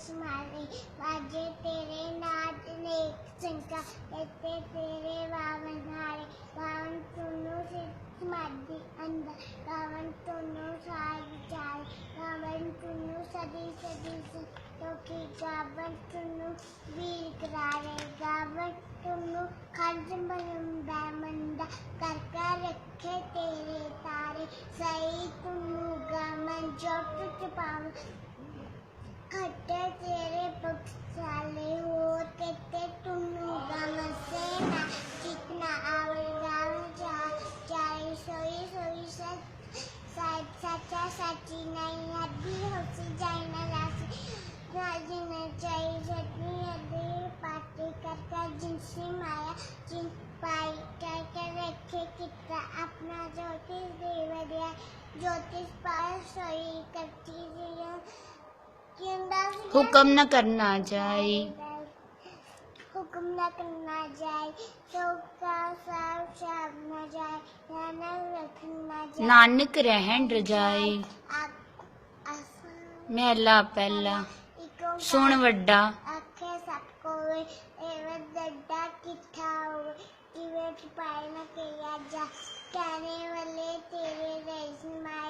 मारी मारे बाजे तेरे नाच ने शंका, कहते तेरे वावन हारे। वावन सुनो से मादी अंदर रावण सुनो सारी चाल रावण सुनो सदी सदी से तो कि गावन सुनो वीर करारे। गावन सुनो खर्च मलम बैमंदा कर कर रखे तेरे तारे। सही तुम गावन जो कुछ पावन तेरे पक्षाले हो तेते तुम गमसे ना, कितना आवडाव जा जाई सोई सोई सच, साच, साचा, साची नहीं अभी होसी जाई ना लासी। राज़ी न जाई जटनी अभी पार्टी करता जिनसी माया, जिन पाई कर रखे, कितना अपना ज्योतिष देव ज्योतिष पार सोई करती दिया हुक्म न करना जाए। हुक्म न करना जाए जाए नानक रहन रजाए मेला पहला सुन वड्डा। आखे सबको एवं डड्डा किठा होवे किवे पाए न किया जा। कहने वाले तेरे रेशमाए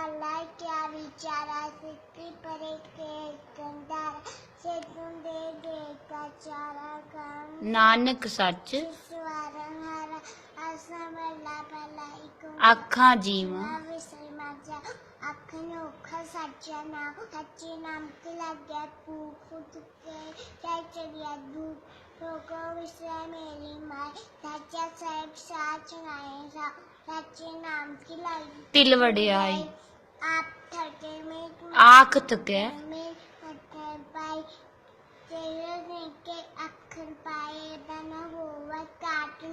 વાલા ક્યા વિચારા સિદ્ધિ પરે કે કંદાર સેતું દે દે કચારા કામ ਨਾਨਕ ਸੱਚ સ્વરણ હારા અસમલા ભલાઈ કો ਆਖਾਂ ਜੀਵਾਂ ਵਿਸਰੀ માજા ਅੱਖનો ਅੱਖਾ ਸਾਚਾ ਨਾਮ ਸੱਚੇ ਨਾਮ ਤੇ ਲੱਗਿਆ ਤੂੰ ਖੁਦ ਕੇ ਚਾਹ ਚੜਿਆ ਦੂ ਰੋਗੋ ਵਿਸਰਾ ਮੇਰੀ ਮਾਂ ਸਾਚਾ ਸਾਹਿਬ ਸਾਚ ਨਾਏ ਸਾ ਸੱਚੇ ਨਾਮ ਕੀ ਲਾਈ ਤਿਲ ਵਡਿਆਈ ஆக்கத்துக்கு